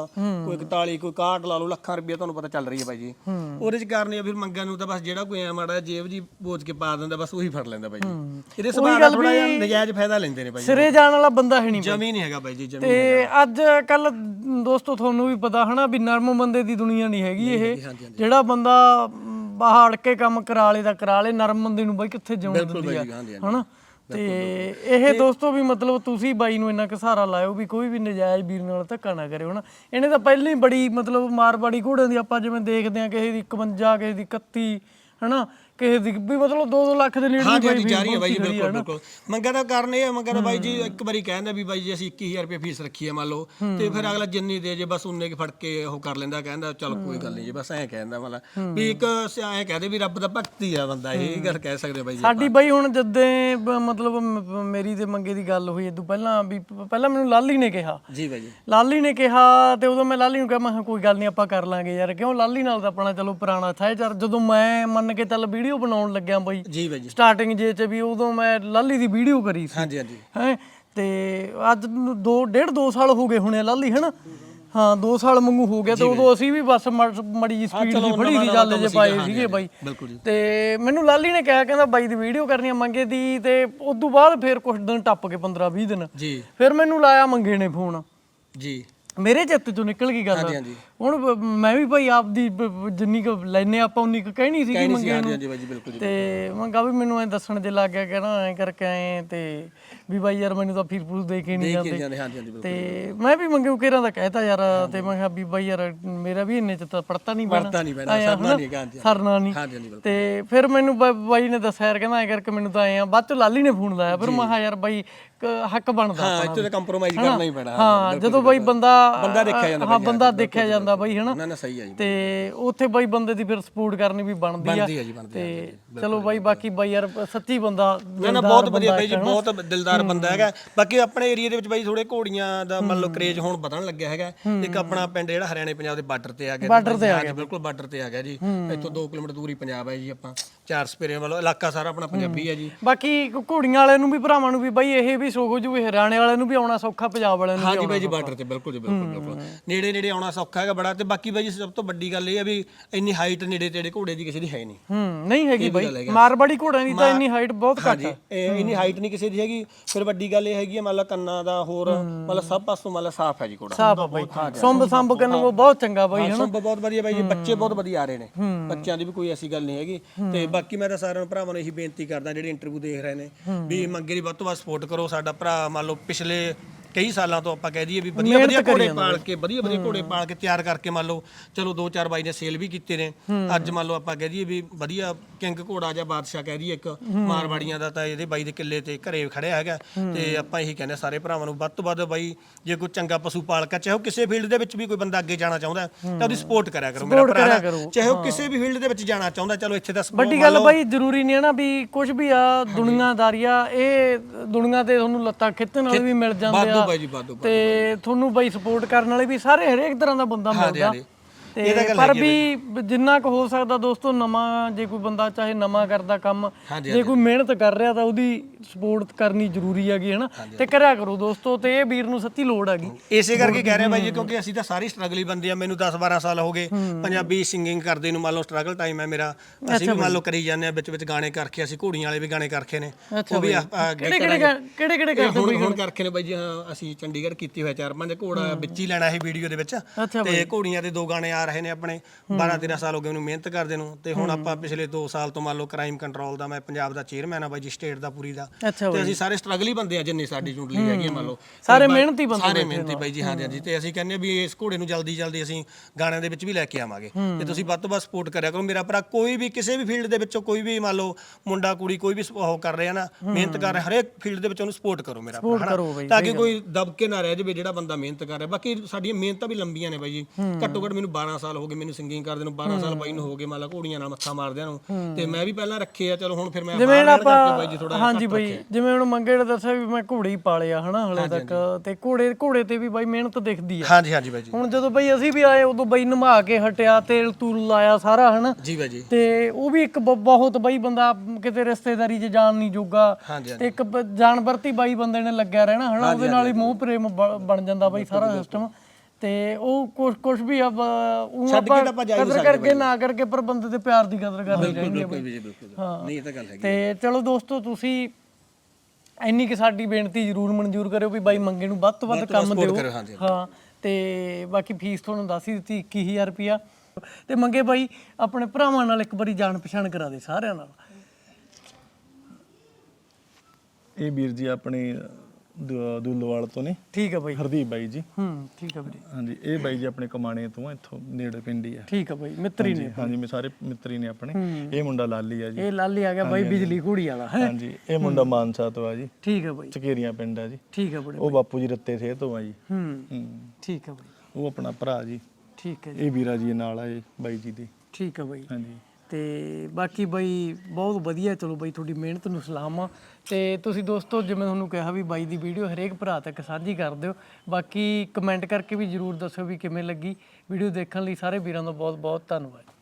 C: ਕੋਈ 41 ਕੋਈ 61 ਲਾ ਲਓ ਲੱਖਾਂ ਰੁਪਏ ਤੁਹਾਨੂੰ ਪਤਾ ਚੱਲ ਰਹੀ ਹੈ ਬਾਈ ਜੀ। ਉਹਦੇ ਚ ਕਾਰਨ ਇਹ ਆ ਫਿਰ ਮੰਗਾਂ ਨੂੰ ਤਾਂ ਬਸ ਜਿਹੜਾ ਕੋਈ ਐ ਮਾੜਾ ਜੇਬ ਜੀ ਬੋਝ ਕੇ ਪਾ ਦਿੰਦਾ ਬਸ ਉਹੀ ਫੜ ਲੈਂਦਾ ਬਾਈ ਜੀ। ਇਹਦੇ ਸੁਭਾਅ ਦਾ ਥੋੜਾ ਜਿਹਾ ਨਜਾਇਜ਼ ਫਾਇਦਾ ਲੈਂਦੇ ਨੇ ਬਾਈ ਜੀ।
A: ਸਿਰੇ ਜਾਣ ਵਾਲਾ ਬੰਦਾ ਹੈ ਨਹੀਂ
C: ਜਮੀ ਨਹੀਂ ਹੈਗਾ ਬਾਈ ਜੀ ਜਮੀ
A: ਤੇ ਅੱਜ ਕੱਲ ਦੋਸਤੋ ਤੁਹਾਨੂੰ ਵੀ ਪਤਾ ਹਨਾ ਵੀ ਨਰਮ ਬੰਦੇ ਦੀ ਦੁਨੀਆ ਨਹੀਂ ਹੈਗੀ ਇਹ। ਜਿਹੜਾ ਬੰਦਾ ਮ, ਬਾਹਰ ਕੇ ਕੰਮ ਕਰਾ ਲੇ ਤਾਂ ਕਰਾ ਲੇ ਨਰਮ ਬੰਦੇ ਨੂੰ ਬਾਈ ਕਿੱਥੇ ਜਿਉਣ ਦਿੰਦੀ ਆ। ਹਨਾ? ਤੇ ਇਹ ਦੋਸਤੋ ਵੀ ਮਤਲਬ ਤੁਸੀਂ ਬਾਈ ਨੂੰ ਇੰਨਾ ਕੁ ਸਹਾਰਾ ਲਾਇਓ ਵੀ ਕੋਈ ਵੀ ਨਜਾਇਜ਼ ਵੀਰ ਨਾਲ ਧੱਕਾ ਨਾ ਕਰਿਓ ਹਨਾ? ਇਹਨੇ ਤਾਂ ਪਹਿਲਾਂ ਹੀ ਬੜੀ ਮਤਲਬ ਮਾਰਵਾੜੀ ਘੋੜਿਆਂ ਦੀ ਆਪਾਂ ਜਿਵੇਂ ਦੇਖਦੇ ਆ ਕਿਸੇ ਦੀ 51 ਕਿਸੇ ਦੀ 31 ਹਨਾ? ਕਿਸੇ ਦੀ ਵੀ ਮਤਲਬ 2-2 ਲੱਖ ਦੇ ਨੇੜੇ ਦੀ ਬਾਈ
C: ਜਾ ਰਹੀ ਹੈ ਬਾਈ ਜੀ ਬਿਲਕੁਲ। ਬਿਲਕੁਲ। ਮੰਗਾ ਦਾ ਕਾਰਨ ਇਹ ਹੈ ਮੰਗਾ ਦਾ ਬਾਈ ਜੀ ਇੱਕ ਵਾਰੀ ਕਹਿੰਦਾ ਵੀ ਬਾਈ ਜੀ ਅਸੀਂ 21000 ਰੁਪਏ ਫੀਸ ਰੱਖੀ ਹੈ ਮੰਨ ਲਓ। ਤੇ ਫਿਰ ਅਗਲਾ ਜਿੰਨੀ ਦੇ ਜੇ ਬਸ ਉਨੇ ਕਿ ਫੜ ਕੇ ਉਹ ਕਰ ਲੈਂਦਾ ਕਹਿੰਦਾ ਚਲ ਕੋਈ ਗੱਲ ਨਹੀਂ ਜੀ ਬਸ ਐਂ ਕਹਿੰਦਾ ਮਤਲਬ ਵੀ ਇੱਕ ਐਂ ਕਹਦੇ ਵੀ ਰੱਬ ਦਾ ਭਗਤੀ ਆ ਬੰਦਾ ਇਹ ਗੱਲ ਕਹਿ ਸਕਦੇ ਬਾਈ ਜੀ
A: ਸਾਡੀ ਬਈ ਹੁਣ ਜਦੇ ਮਤਲਬ ਮ- ਮੇਰੀ ਤੇ ਮੰਗੇ ਦੀ ਗੱਲ ਹੋਈ ਇਦੋਂ ਪਹਿਲਾਂ ਵੀ ਪ- ਪਹਿਲਾਂ ਮੈਨੂੰ ਲਾਲੀ ਨੇ ਕਿਹਾ।
C: ਜੀ ਬਾਈ ਜੀ।
A: ਲਾਲੀ ਨੇ ਕਿਹਾ ਤੇ ਉਦੋਂ ਮੈਂ ਲਾਲੀ ਨੂੰ ਕਿਹਾ ਮੈਂ ਕਿਹਾ ਕੋਈ ਗੱਲ ਨਹੀਂ ਆਪਾਂ ਕਰ ਲਾਂਗੇ ਯਾਰ ਕਿਉਂ ਲਾਲੀ ਨਾਲ ਤਾਂ ਆਪਣਾ ਚਲੋ ਪੁਰਾਣਾ ਥਾ ਯਾਰ ਜਦੋਂ ਮੈਂ ਮੰਨ ਕੇ ਚੱਲ ਵੀਡੀਓ ਬਣਾਉਣ ਲੱਗਿਆ ਬਈ।
C: ਜੀ ਬਾਈ ਜੀ।
A: ਸਟਾਰਟਿੰਗ ਜੇ ਚ ਵੀ ਉਦੋਂ ਮੈਂ ਲਾਲੀ ਦੀ ਵੀਡੀਓ ਕਰੀ ਸੀ।
C: ਹਾਂਜੀ ਹਾਂਜੀ।
A: ਹੈ ਤੇ ਅੱਜ ਨੂੰ ਦੋ ਡੇਢ ਦੋ ਸਾਲ ਹੋ ਗਏ ਹੋਣੇ ਲਾਲੀ ਹਨਾ? ਹਾਂ 2 ਸਾਲ ਮੰਗੂ ਹੋ ਗਿਆ ਤੇ ਉਦੋਂ ਅਸੀਂ ਵੀ ਬਸ ਮੜ- ਜੀ ਸਪੀਡ ਦੀ ਫੜੀ ਦੀ ਚੱਲ ਜੇ ਪਾਏ ਸੀਗੇ ਬਾਈ। ਤੇ ਮੈਨੂੰ ਲਾਲੀ ਨੇ ਕਿਹਾ ਕਹਿੰਦਾ ਬਾਈ ਦੀ ਵੀਡੀਓ ਕਰਨੀ ਆ ਮੰਗੇ ਦੀ ਤੇ ਉਸ ਤੋਂ ਬਾਅਦ ਫਿਰ ਕੁਝ ਦਿਨ ਟੱਪ ਕੇ 15 20 ਦਿਨ
C: ਜੀ।
A: ਫਿਰ ਮੈਨੂੰ ਲਾਇਆ ਮੰਗੇ ਨੇ ਫੋਨ।
C: ਜੀ।
A: ਮੇਰੇ ਚਿੱਤ ਚੋਂ ਨਿਕਲ ਗਈ ਗੱਲ।
C: ਹਾਂਜੀ ਹਾਂਜੀ।
A: ਹੁਣ ਬ- ਮੈਂ ਵੀ ਭਾਈ ਆਪਦੀ ਬ- ਬ- ਜਿੰਨੀ ਕੁ ਲੈਨੇ ਆਪਾਂ ਉਨੀ ਕੁ ਕਹਿਣੀ ਸੀ
C: ਕਹਿਣੀ ਸੀ
A: ਮੰਗੇ
C: ਹਾਂਜੀ
A: ਨੂੰ।
C: ਹਾਂਜੀ ਬਾਈ ਜੀ ਬਿਲਕੁਲ ਜੀ
A: ਤੇ ਮੈਂ ਕਿਹਾ ਵੀ ਮੈਨੂੰ ਐ ਦੱਸਣ ਜੇ ਲੱਗ ਗਿਆ ਕਹਿੰਦਾ ਐ ਕਰਕੇ ਆਏ ਤੇ ਵੀ ਬਾਈ ਯਾਰ ਮੈਨੂੰ ਤਾਂ ਫੀਸ ਫੂਸ ਦੇ ਕੇ ਨਹੀਂ
C: ਦੇਖ ਕੇ
A: ਜਾਂਦੇ।
C: ਜਾਂਦੇ ਹਾਂਜੀ ਹਾਂਜੀ ਬਿਲਕੁਲ
A: ਤੇ ਮੈਂ ਵੀ ਮੰਗੇ ਉਕੇਰਾਂ ਦਾ ਕਹਿਤਾ ਯਾਰ ਤੇ ਮੈਂ ਕਿਹਾ ਵੀ ਬਾਈ ਯਾਰ ਮੇਰਾ ਵੀ ਇੰਨੇ ਚ ਤਾਂ ਪੜਤਾ ਨਹੀਂ ਪੈਣਾ।
C: ਪੜਤਾ ਨਹੀਂ ਪੈਣਾ, ਸਰਨਾ
A: ਹਨਾ,
C: ਨਹੀਂ ਹੈਗਾ, ਹਾਂਜੀ,
A: ਸਰਨਾ ਨਹੀਂ।
C: ਹਾਂਜੀ ਹਾਂਜੀ ਬਿਲਕੁਲ।
A: ਤੇ ਫਿਰ ਮੈਨੂੰ ਬਾ- ਬਾਈ ਨੇ ਦੱਸਿਆ ਯਾਰ ਕਹਿੰਦਾ ਐ ਕਰਕੇ ਮੈਨੂੰ ਤਾਂ ਆਏ ਆ ਬਾਅਦ ਚ ਲਾਲੀ ਨੇ ਫੋਨ ਲਾਇਆ ਫਿਰ ਮੈਂ ਕਿਹਾ ਯਾਰ ਬਾਈ ਕ- ਹੱਕ ਬਣਦਾ
C: ਹਾਂ ਇੱਥੇ ਤਾਂ ਕੰਪਰੋਮਾਈਜ਼ ਕਰਨਾ ਹੀ ਪੈਣਾ।
A: ਹਾਂ ਜਦੋਂ ਬਾਈ ਬੰਦਾ
C: ਬੰਦਾ ਦੇਖਿਆ ਜਾਂਦਾ
A: ਹਾਂ ਬੰਦਾ ਦੇਖਿਆ ਜਾਂਦਾ। ਬਾਈ ਹਨਾ?
C: ਨਾ ਨਾ ਸਹੀ ਹੈ ਜੀ
A: ਤੇ ਉੱਥੇ ਬਾਈ ਬੰਦੇ ਦੀ ਫਿਰ ਸਪੋਰਟ ਕਰਨੀ ਵੀ ਬਣਦੀ ਆ।
C: ਬਣਦੀ ਹੈ ਜੀ ਬਣਦੀ
A: ਤੇ ਚਲੋ ਬਾਈ ਬਾਕੀ ਬਾਈ ਯਾਰ ਸੱਚੀ ਬੰਦਾ
C: ਨਾ ਨਾ ਬਹੁਤ ਵਧੀਆ ਬਾਈ ਜੀ ਬਹੁਤ ਦਿਲਦਾਰ ਬੰਦਾ ਹੈਗਾ। ਬਾਕੀ ਆਪਣੇ ਏਰੀਆ ਦੇ ਵਿੱਚ ਬਾਈ ਥੋੜੇ ਘੋੜੀਆਂ ਦਾ ਮੰਨ ਲਓ ਕਰੇਜ ਹੁਣ ਵਧਣ ਲੱਗਿਆ ਹੈਗਾ। ਇੱਕ ਆਪਣਾ ਪਿੰਡ ਜਿਹੜਾ ਹਰਿਆਣੇ ਪੰਜਾਬ ਦੇ ਬਾਰਡਰ ਤੇ ਆ ਗਿਆ। ਬਾਰਡਰ ਤੇ ਆ ਗਿਆ। ਬਿਲਕੁਲ ਬਾਰਡਰ ਤੇ ਆ ਗਿਆ ਜੀ। ਇੱਥੋਂ 2 ਕਿਲੋਮੀਟਰ ਦੂਰੀ ਪੰਜਾਬ ਹੈ ਜੀ ਆਪਾਂ। ਚਾਰ ਸਪੇਰੇ ਵੱਲੋਂ ਇਲਾਕਾ ਸਾਰਾ ਆਪਣਾ ਪੰਜਾਬੀ ਹੈ ਜੀ।
A: ਬਾਕੀ ਘੋੜੀਆਂ ਵਾਲਿਆਂ ਨੂੰ ਵੀ ਭਰਾਵਾਂ ਨੂੰ ਵੀ ਬਾਈ ਇਹ ਵੀ ਸੋਖੋ ਜੂ ਹਰਿਆਣੇ ਵਾਲਿਆਂ ਨੂੰ ਵੀ ਆਉਣਾ ਸੌਖਾ ਪੰਜਾਬ ਵਾਲਿਆਂ ਨੂੰ
C: ਹਾਂਜੀ ਬਾਈ ਜੀ ਬਾਰਡਰ ਤੇ ਬਿਲਕੁਲ ਜੀ ਬਿਲਕੁਲ ਬਿਲਕੁਲ। ਨੇੜੇ ਨੇੜੇ ਆਉਣਾ ਸੌਖਾ ਹੈਗਾ ਬੜਾ ਤੇ ਬਾਕੀ ਬਾਈ ਜੀ ਸਭ ਤੋਂ ਵੱਡੀ ਗੱਲ ਇਹ ਹੈ ਵੀ ਇੰਨੀ ਹਾਈਟ ਨੇੜੇ ਤੇੜੇ ਘੋੜੇ ਦੀ ਕਿਸੇ ਦੀ ਹੈ ਨਹੀਂ।
A: ਹੂੰ ਨਹੀਂ ਹੈਗੀ ਬਾਈ। ਮਾਰਵਾੜੀ ਘੋੜਿਆਂ ਦੀ ਤਾਂ ਇੰਨੀ ਹਾਈਟ ਬਹੁਤ ਘੱਟ
C: ਹਾਂਜੀ ਇਹ ਇੰਨੀ ਹਾਈਟ ਨਹੀਂ ਕਿਸੇ ਦੀ ਹੈਗੀ। ਫਿਰ ਵੱਡੀ ਗੱਲ ਇਹ ਹੈਗੀ ਹੈ ਮੰਨ ਲਾ ਕੰਨਾਂ ਦਾ ਹੋਰ ਮੰਨ ਲਾ ਸਭ ਪਾਸੋਂ ਮੰਨ ਲਾ ਸਾਫ਼ ਹੈ ਜੀ ਘੋੜਾ।
A: ਸਾਫ਼ ਆ ਬਾਈ। ਸੰਭ ਸੰਭ ਕਰਨ ਉਹ ਬਹੁਤ ਚੰਗਾ ਬਾਈ
C: ਹਾਂ ਸੁੰਬ ਬਹੁਤ ਵਧੀਆ ਬਾਈ ਜੀ। ਬੱਚੇ ਬਹੁਤ ਵਧੀਆ ਆ ਰਹੇ ਨੇ। ਬੱਚਿਆਂ ਦੀ ਵੀ ਕੋਈ ਐਸੀ ਗੱਲ ਨਹੀਂ ਹੈਗੀ। ਤੇ ਬਾਕੀ ਮੈਂ ਤਾਂ ਸਾਰਿਆਂ ਭਰਾਵਾਂ ਨੂੰ ਇਹੀ ਬੇਨਤੀ ਕਰਦਾ ਜਿਹੜੇ ਇੰਟਰਵਿਊ ਦੇਖ ਰਹੇ ਨੇ ਵੀ ਮੰਗੇ ਦੀ ਵੱਧ ਤੋਂ ਵੱਧ ਸਪੋਰਟ ਕਰੋ। ਸਾਡਾ ਭਰਾ ਮੰਨ ਲਓ ਪਿਛਲੇ ਕਈ ਸਾਲਾਂ ਤੋਂ ਆਪਾਂ ਕਹਿ ਦਈਏ ਵੀ ਵਧੀਆ ਵਧੀਆ ਘੋੜੇ ਪਾਲ ਕੇ ਵਧੀਆ ਵਧੀਆ ਘੋੜੇ ਪਾਲ ਕੇ ਤਿਆਰ ਕਰਕੇ ਮੰਨ ਲਓ ਚਲੋ ਦੋ ਚਾਰ ਬਾਈ ਨੇ ਸੇਲ ਵੀ ਕੀਤੇ ਨੇ। ਅੱਜ ਮੰਨ ਲਓ ਆਪਾਂ ਕਹਿ ਦਈਏ ਵੀ ਵਧੀਆ ਕਿੰਗ ਘੋੜਾ ਜਾਂ ਬਾਦਸ਼ਾਹ ਕਹਿ ਦਈਏ ਇੱਕ ਮਾਰਵਾੜੀਆਂ ਦਾ ਤਾਂ ਇਹਦੇ ਬਾਈ ਦੇ ਕਿੱਲੇ ਤੇ ਘਰੇ ਖੜਿਆ ਹੈਗਾ। ਤੇ ਆਪਾਂ ਇਹੀ ਕਹਿੰਦੇ ਸਾਰੇ ਭਰਾਵਾਂ ਨੂੰ ਵੱਧ ਤੋਂ ਵੱਧ ਬਾਈ ਜੇ ਕੋਈ ਚੰਗਾ ਪਸ਼ੂ ਪਾਲਕ ਚਾਹੇ ਉਹ ਕਿਸੇ ਫੀਲਡ ਦੇ ਵਿੱਚ ਵੀ ਕੋਈ ਬੰਦਾ ਅੱਗੇ ਜਾਣਾ ਚਾਹੁੰਦਾ ਤਾਂ ਉਹਦੀ ਸਪੋਰਟ ਕਰਿਆ ਕਰੋ। ਮੇਰਾ ਭਰਾ। ਚਾਹੇ ਉਹ ਕਿਸੇ ਵੀ ਫੀਲਡ ਦੇ ਵਿੱਚ ਜਾਣਾ ਚਾਹੁੰਦਾ ਚਲੋ ਇੱਥੇ ਦਾ
A: ਵੱਡੀ ਗੱਲ ਬਾਈ ਜ਼ਰੂਰੀ ਨਹੀਂ ਹੈ ਨਾ ਵੀ ਕੁਝ ਵੀ ਆ ਦੁਨੀਆਦਾਰੀ ਆ ਇਹ ਦੁਨੀਆ ਤੇ ਤੁਹਾਨੂੰ ਲੱਤਾਂ ਖਿੱਚਣ ਵਾਲੇ ਵੀ ਮਿਲ ਜਾਂਦੇ
C: ਵਾਧੂ
A: ਆ
C: ਬਾਈ ਜੀ ਵਾਧੂ
A: ਤੇ ਤੁਹਾਨੂੰ ਬਾਈ ਸਪੋਰਟ ਕਰਨ ਵਾਲੇ ਵੀ ਸਾਰੇ ਹਰੇਕ ਤਰ੍ਹਾਂ ਦਾ ਬੰਦਾ ਮਿਲਦਾ। ਤੇ ਪਰ ਵੀ ਜਿੰਨਾ ਕੁ ਹੋ ਸਕਦਾ ਦੋਸਤੋ ਨਵਾਂ ਜੇ ਕੋਈ ਬੰਦਾ ਚਾਹੇ ਨਵਾਂ ਕਰਦਾ ਕੰਮ ਜੇ ਕੋਈ ਮਿਹਨਤ ਕਰ ਰਿਹਾ ਤਾਂ ਉਹਦੀ ਸਪੋਰਟ ਕਰਨੀ ਜ਼ਰੂਰੀ ਹੈਗੀ ਹਨਾ ਤੇ ਕਰਿਆ ਕਰੋ ਦੋਸਤੋ ਤੇ ਇਹ ਵੀਰ ਨੂੰ ਸੱਚੀ ਲੋੜ ਹੈਗੀ।
C: ਇਸੇ ਕਰਕੇ ਕਹਿ ਰਿਹਾ ਬਾਈ ਜੀ ਕਿਉਂਕਿ ਅਸੀਂ ਤਾਂ ਸਾਰੇ ਸਟਰਗਲ ਹੀ ਬੰਦੇ ਆ। ਮੈਨੂੰ 10 12 ਸਾਲ ਹੋ ਗਏ ਪੰਜਾਬੀ ਸਿੰਗਿੰਗ ਕਰਦੇ ਨੂੰ ਮੰਨ ਲਓ ਸਟਰਗਲ ਟਾਈਮ ਹੈ ਮੇਰਾ। ਅਸੀਂ ਵੀ ਮੰਨ ਲਓ ਕਰੀ ਜਾਂਦੇ ਆ ਵਿੱਚ ਵਿੱਚ ਗਾਣੇ ਕਰਕੇ ਅਸੀਂ ਘੋੜੀਆਂ ਵਾਲੇ ਵੀ ਗਾਣੇ ਕਰਕੇ ਨੇ। ਉਹ ਵੀ
A: ਕਿਹੜੇ ਕਿਹੜੇ ਕਿਹੜੇ ਕਿਹੜੇ
C: ਇਹ ਹੁਣ ਹੁਣ ਕਰਕੇ ਨੇ ਬਾਈ ਜੀ ਹਾਂ ਅਸੀਂ ਚੰਡੀਗੜ੍ਹ ਕੀਤੀ ਹੋਇਆ ਚਾਰ ਪੰਜ ਘੋੜਾ ਵਿੱਚ ਹੀ ਲੈਣਾ ਇਹ ਵੀਡੀਓ ਦੇ ਵਿੱਚ।
A: ਅੱਛਾ
C: ਤੇ ਘੋੜੀਆਂ ਦੇ ਦੋ ਗਾਣੇ ਆ ਰਹੇ ਨੇ ਆਪਣੇ। 12 13 ਸਾਲ ਹੋ ਗਏ ਮੈਨੂੰ ਮਿਹਨਤ ਕਰਦੇ ਨੂੰ। ਤੇ ਹੁਣ ਆਪਾਂ ਪਿਛਲੇ 2 ਸਾਲ ਤੋਂ ਮੰਨ ਲਓ ਕ੍ਰਾਈਮ ਕੰਟਰੋਲ ਦਾ ਮੈਂ ਪੰਜਾਬ ਦਾ ਚੇਅਰਮੈਨ ਆ ਬਾਈ ਜੀ ਸਟੇਟ ਦਾ ਪੂਰੀ ਦਾ। ਤੇ ਅਸੀਂ ਸਾਰੇ ਸਟਰਗਲ ਹੀ ਬੰਦੇ ਆ ਜਿੰਨੇ ਸਾਡੀ ਜੁੰਡਲੀ ਹੈਗੀ ਆ ਮੰਨ ਲਓ।
A: ਸਾਰੇ ਮਿਹਨਤੀ ਬੰਦੇ
C: ਸਾਰੇ ਮਿਹਨਤੀ ਬਾਈ ਜੀ ਹਾਂਜੀ ਹਾਂਜੀ। ਤੇ ਅਸੀਂ ਕਹਿੰਦੇ ਆ ਵੀ ਇਸ ਘੋੜੇ ਨੂੰ ਜਲਦੀ ਜਲਦੀ ਅਸੀਂ ਗਾਣਿਆਂ ਦੇ ਵਿੱਚ ਵੀ ਲੈ ਕੇ ਆਵਾਂਗੇ। ਤੇ ਤੁਸੀਂ ਵੱਧ ਤੋਂ ਵੱਧ ਸਪੋਰਟ ਕਰਿਆ ਕਰੋ। ਮੇਰਾ ਭਰਾ ਕੋਈ ਵੀ ਕਿਸੇ ਵੀ ਫੀਲਡ ਦੇ ਵਿੱਚੋਂ ਕੋਈ ਵੀ ਮੰਨ ਲਓ ਮੁੰਡਾ ਕੁੜੀ ਕੋਈ ਵੀ ਉਹ ਕਰ ਰਿਹਾ ਨਾ ਮਿਹਨਤ ਕਰ ਰਿਹਾ ਹਰੇਕ ਫੀਲਡ ਦੇ ਵਿੱਚ ਉਹਨੂੰ ਸਪੋਰਟ ਕਰੋ ਮੇਰਾ ਭਰਾ ਤਾਂ ਕਿ ਕੋਈ ਦਬ ਕੇ ਨਾ ਰਹਿ ਜਾਵੇ ਜਿਹੜਾ ਬੰਦਾ ਮਿਹਨਤ ਕਰ ਰਿਹਾ। ਬਾਕੀ ਸਾਡੀਆਂ ਮਿਹਨਤਾਂ ਵੀ ਲੰਬੀਆਂ ਨੇ ਬਾਈ ਜੀ। ਘੱਟੋ ਘੱਟ ਮੈਨੂੰ 12 ਸਾਲ ਹੋ ਗਏ ਮੈਨੂੰ ਸਿੰਗਿੰਗ ਕਰਦੇ ਨੂੰ 12 ਸਾਲ ਬਾਈ ਨੂੰ ਹੋ ਗਏ ਮੰਨ ਲਾ ਘੋੜੀਆਂ ਨਾਲ ਮੱਥਾ ਮਾਰਦਿਆਂ ਨੂੰ। ਤੇ ਮੈਂ ਵੀ ਪਹਿਲਾਂ ਰੱਖੇ ਆ ਚਲੋ ਹੁਣ ਫਿਰ ਮੈਂ
A: ਜਿਵੇਂ
C: ਕਰਕੇ ਬਾਈ ਜੀ
A: ਆਪਾਂ
C: ਥੋੜਾ
A: ਹਾਂਜੀ ਬਾਈ ਜਿਵੇਂ ਹੁਣ ਮੰਗੇ ਨੇ ਦੱਸਿਆ ਵੀ ਮੈਂ ਘੋੜੇ ਹੀ ਪਾਲਿਆ ਹਨਾ ਹਲੇ ਤੱਕ। ਤੇ ਘੋੜੇ ਘੋੜੇ ਤੇ ਵੀ ਬਾਈ ਮਿਹਨਤ ਦਿਖਦੀ ਆ।
C: ਹਾਂਜੀ ਹਾਂਜੀ ਬਾਈ ਜੀ।
A: ਹੁਣ ਜਦੋਂ ਬਾਈ ਅਸੀਂ ਵੀ ਆਏ ਉਦੋਂ ਬਾਈ ਨਮਾ ਕੇ ਹਟਿਆ ਤੇਲ ਤੂਲ ਲਾਇਆ ਸਾਰਾ ਹਨਾ।
C: ਜੀ ਬਾਈ ਜੀ।
A: ਤੇ ਉਹ ਵੀ ਇੱਕ ਬਹੁਤ ਬਾਈ ਬੰਦਾ ਕਿਤੇ ਰਿਸ਼ਤੇਦਾਰੀ 'ਚ ਜਾਣ ਨਹੀਂ ਜੋਗਾ। ਤੇ ਇੱਕ ਬ- ਜਾਨਵਰ ਤੇ ਹੀ ਬਾਈ ਬੰਦੇ ਨੇ ਲੱਗਿਆ ਰਹਿਣਾ ਹਨਾ ਉਹਦੇ ਨਾਲ ਹੀ ਮੋਹ ਪ੍ਰੇਮ ਬਣ ਜਾਂਦਾ ਬਾਈ ਸਾਰਾ ਸਿਸਟਮ ਤੇ ਉਹ ਕੁਝ ਕੁਝ ਵੀ ਆ ਉਹ
C: ਛੱਡ ਕੇ
A: ਆਪਾਂ
C: ਤਾਂ ਆਪਾਂ ਜਾ ਹੀ ਨਹੀਂ
A: ਕਦਰ ਕਰਕੇ ਨਾ ਕਰਕੇ ਪਰ ਬੰਦੇ ਦੇ ਪਿਆਰ ਦੀ ਕਦਰ ਕਰਨੀ ਚਾਹੀਦੀ ਹੈ ਬਾਈ
C: ਜੀ ਬਿਲਕੁਲ
A: ਹਾਂ।
C: ਨਹੀਂ ਇਹ ਤਾਂ ਗੱਲ ਹੈਗੀ
A: ਤੇ ਚਲੋ ਦੋਸਤੋ ਤੁਸੀਂ ਇੰਨੀ ਕਿ ਸਾਡੀ ਬੇਨਤੀ ਜ਼ਰੂਰ ਮਨਜ਼ੂਰ ਕਰਿਓ ਵੀ ਬਾਈ ਮੰਗੇ ਨੂੰ ਵੱਧ ਤੋਂ ਵੱਧ ਕੰਮ ਦਿਓ।
C: ਕਰਿਓ, ਹਾਂਜੀ।
A: ਹਾਂ ਤੇ ਬਾਕੀ ਫੀਸ ਤੁਹਾਨੂੰ ਦੱਸ ਹੀ ਦਿੱਤੀ 21000 ਰੁਪਿਆ ਤੇ ਮੰਗੇ ਬਾਈ ਆਪਣੇ ਭਰਾਵਾਂ ਨਾਲ ਇੱਕ ਵਾਰੀ ਜਾਣ ਪਛਾਣ ਕਰਾ ਦੇ ਸਾਰਿਆਂ ਨਾਲ।
B: ਇਹ ਵੀਰ ਜੀ ਆਪਣੇ ਦੁ- ਦੁੱਲਵਾਲ ਤੋਂ ਨੇ।
A: ਠੀਕ ਹੈ ਬਾਈ।
B: ਹਰਦੀਪ ਬਾਈ ਜੀ।
A: ਹੂੰ ਠੀਕ ਹੈ ਵੀਰੇ।
B: ਹਾਂਜੀ ਇਹ ਬਾਈ ਜੀ ਆਪਣੇ ਕਮਾਣੇ ਤੋਂ ਆ, ਇੱਥੋਂ ਨੇੜੇ ਪਿੰਡ ਆ।
A: ਠੀਕ ਹੈ ਬਾਈ ਮਿੱਤਰੀ ਨੇ
B: ਹਾਂਜੀ ਮੇਰੇ ਸਾਰੇ ਮਿੱਤਰੀ ਨੇ ਆਪਣੇ। ਇਹ ਮੁੰਡਾ ਲਾਲੀ ਆ ਜੀ।
A: ਇਹ ਲਾਲੀ ਆ ਗਿਆ ਬਾਈ ਬਿਜਲੀ ਘੋੜੀ ਵਾਲਾ ਹੈ।
B: ਹਾਂਜੀ ਇਹ ਮੁੰਡਾ ਮਾਨਸਾ ਤੋਂ ਆ ਜੀ।
A: ਠੀਕ ਹੈ ਬਾਈ।
B: ਚਕੇਰੀਆਂ ਪਿੰਡ ਆ ਜੀ।
A: ਠੀਕ ਹੈ ਬੜੇ
B: ਉਹ ਬਾਪੂ ਜੀ ਰੱਤੇ ਸੇ ਤੋਂ ਆ ਜੀ।
A: ਹੂੰ।
B: ਹੂੰ।
A: ਠੀਕ ਹੈ ਬਾਈ।
B: ਉਹ ਆਪਣਾ ਭਰਾ ਜੀ।
A: ਠੀਕ ਹੈ ਜੀ।
B: ਇਹ ਵੀਰਾ ਜੀ ਨਾਲ ਆ ਇਹ ਬਾਈ ਜੀ ਦੀ।
A: ਠੀਕ ਹੈ ਬਾਈ।
B: ਹਾਂਜੀ।
A: ਤੇ ਬਾਕੀ ਬਈ ਬਹੁਤ ਵਧੀਆ, ਚਲੋ ਬਈ ਤੁਹਾਡੀ ਮਿਹਨਤ ਨੂੰ ਸਲਾਮ। ਆ ਤੇ ਤੁਸੀਂ ਦੋਸਤੋ, ਜਿਵੇਂ ਤੁਹਾਨੂੰ ਕਿਹਾ ਵੀ ਬਾਈ ਦੀ ਵੀਡੀਓ ਹਰੇਕ ਭਰਾ ਤੱਕ ਸਾਂਝੀ ਕਰ ਦਿਓ। ਬਾਕੀ ਕਮੈਂਟ ਕਰਕੇ ਵੀ ਜਰੂਰ ਦੱਸਿਓ ਵੀ ਕਿਵੇਂ ਲੱਗੀ। ਵੀਡੀਓ ਦੇਖਣ ਲਈ ਸਾਰੇ ਵੀਰਾਂ ਦਾ ਬਹੁਤ ਬਹੁਤ ਧੰਨਵਾਦ।